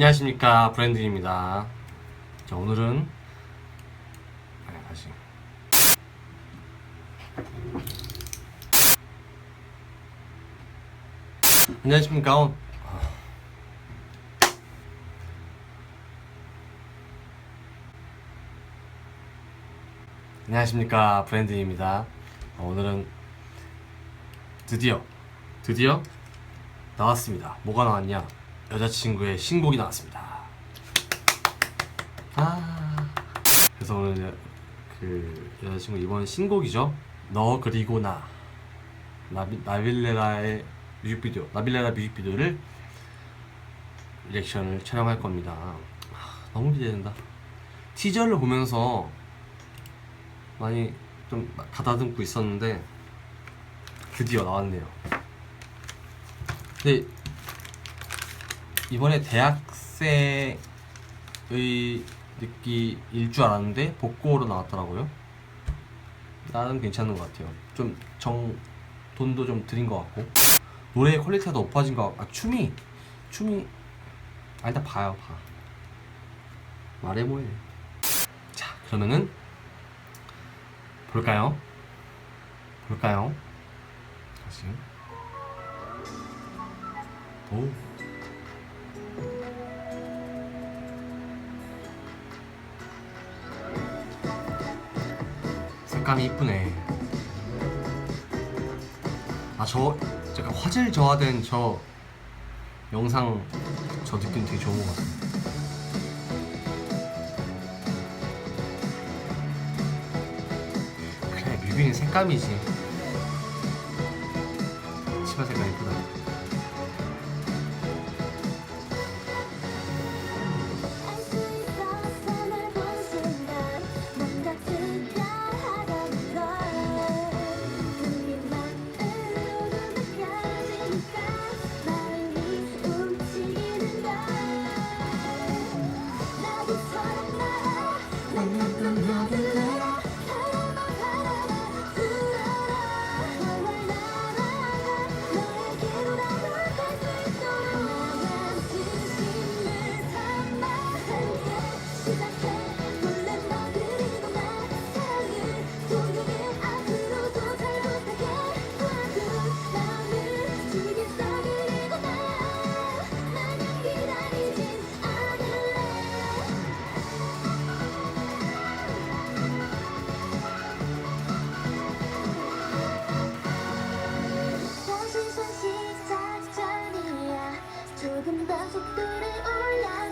안녕하십니까 브랜드입니다. 자 오늘은 아 다시 안녕하십니까 어, 안녕하십니까 브랜드입니다. 어, 오늘은 드디어 드디어 나왔습니다. 뭐가 나왔냐? 여자친구의 신곡이 나왔습니다. 아. 그래서 오늘 그 여자친구 이번 신곡이죠. 너 그리고 나 나비, 나빌레라의 뮤직비디오 나빌레라 뮤직비디오를 리액션을 촬영할 겁니다. 아, 너무 기대된다. 티저를 보면서 많이 좀 가다듬고 있었는데 드디어 나왔네요. 근데 이번에 대학생의 느낌일 줄 알았는데 복고로 나왔더라고요. 나는 괜찮은 것 같아요. 좀 정 돈도 좀 들인 것 같고 노래의 퀄리티가 더 높아진 것 같고 아, 춤이 춤이 아 일단 봐요 봐 말해 뭐해 자 그러면은 볼까요? 볼까요? 다시 오 색감이 이쁘네. 아, 저, 약간 화질 저하된 저 영상 저 느낌 되게 좋은 것 같아요. 그래, 뮤비는 색감이지. 치마 색감 이쁘다.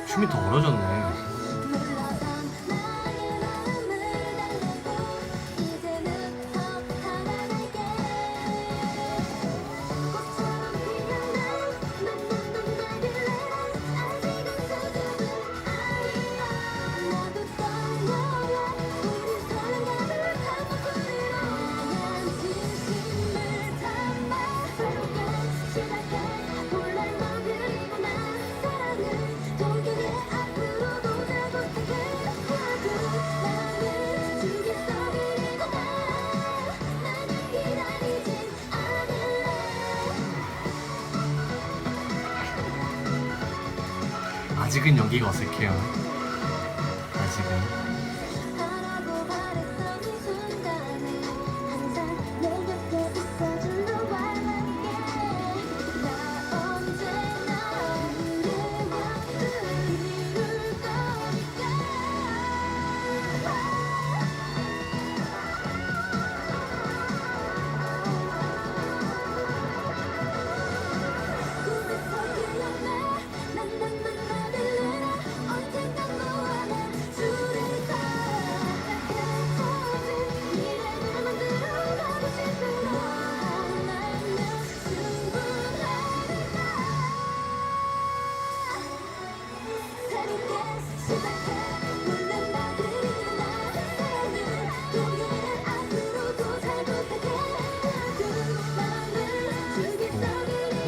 춤이 더 어려졌네. 아직은 여기가 어색해요.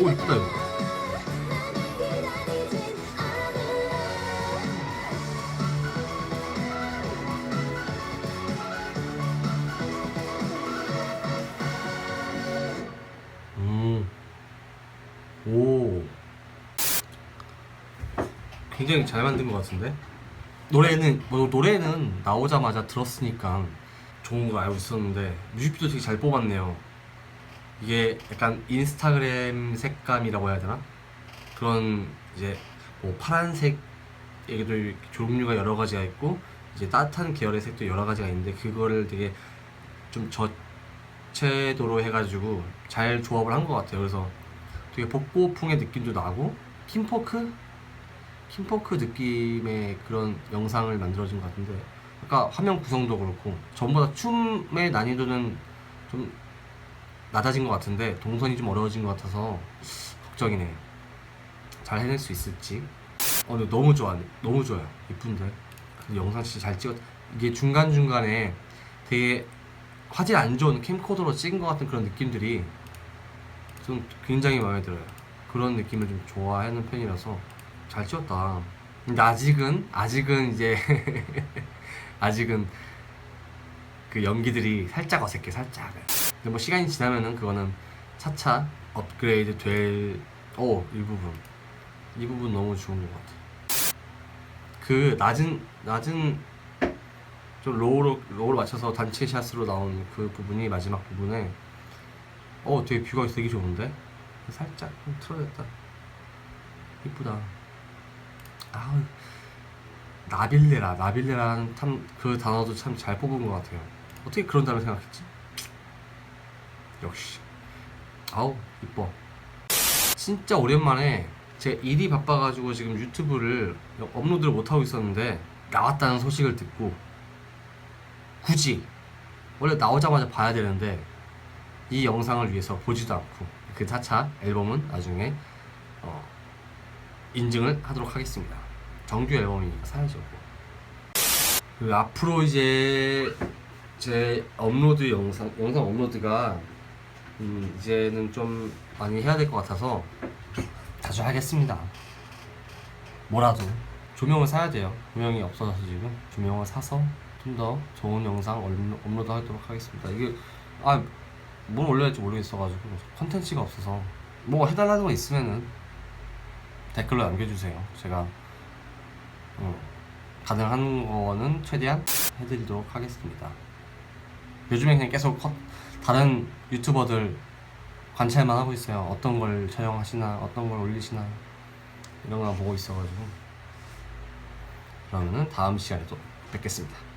오, 이쁘다, 이거. 음. 오. 굉장히 잘 만든 것 같은데 노래는 뭐 노래는 나오자마자 들었으니까 좋은 거 알고 있었는데 뮤직비디오 되게 잘 뽑았네요. 이게 약간 인스타그램 색감이라고 해야 되나 그런 이제 뭐 파란색 얘기들 종류가 여러 가지가 있고 이제 따뜻한 계열의 색도 여러 가지가 있는데 그거를 되게 좀 저채도로 해가지고 잘 조합을 한 것 같아요. 그래서 되게 복고풍의 느낌도 나고 팀포크 팀포크 느낌의 그런 영상을 만들어진 것 같은데 아까 화면 구성도 그렇고 전보다 춤의 난이도는 좀 낮아진 것 같은데 동선이 좀 어려워진 것 같아서 걱정이네. 잘 해낼 수 있을지. 어, 근데 너무 좋아, 너무 좋아요. 이쁜데. 그 영상 진짜 잘 찍었. 이게 중간 중간에 되게 화질 안 좋은 캠코더로 찍은 것 같은 그런 느낌들이 좀 굉장히 마음에 들어요. 그런 느낌을 좀 좋아하는 편이라서 잘 찍었다. 근데 아직은 아직은 이제 아직은 그 연기들이 살짝 어색해, 살짝. 근데 뭐 시간이 지나면은 그거는 차차 업그레이드 될, 오, 이 부분. 이 부분 너무 좋은 것 같아. 그 낮은, 낮은, 좀 로우로, 로우로 맞춰서 단체 샷으로 나온 그 부분이 마지막 부분에, 어, 되게 뷰가 되게 좋은데? 살짝 좀 틀어졌다. 이쁘다. 아우, 나빌레라, 나빌레라는 참, 그 단어도 참 잘 뽑은 것 같아요. 어떻게 그런 단어 생각했지? 역시. 아우, 이뻐. 진짜 오랜만에 제가 일이 바빠가지고 지금 유튜브를 업로드를 못하고 있었는데 나왔다는 소식을 듣고 굳이 원래 나오자마자 봐야 되는데 이 영상을 위해서 보지도 않고 그 차차 앨범은 나중에 어, 인증을 하도록 하겠습니다. 정규 앨범이니까 사야죠. 그 앞으로 이제 제 업로드 영상 영상 업로드가 음, 이제는 좀 많이 해야 될 것 같아서 자주 하겠습니다. 뭐라도 조명을 사야 돼요. 조명이 없어서 지금 조명을 사서 좀 더 좋은 영상 업로- 업로드 하도록 하겠습니다. 이게 아 뭘 올려야 할지 모르겠어가지고 컨텐츠가 없어서 뭐 해달라는 거 있으면은 댓글로 남겨주세요. 제가 어, 가능한 거는 최대한 해드리도록 하겠습니다. 요즘에 그냥 계속 컷- 다른 유튜버들 관찰만 하고 있어요. 어떤 걸 촬영하시나, 어떤 걸 올리시나 이런 거 보고 있어가지고 그러면은 다음 시간에 또 뵙겠습니다.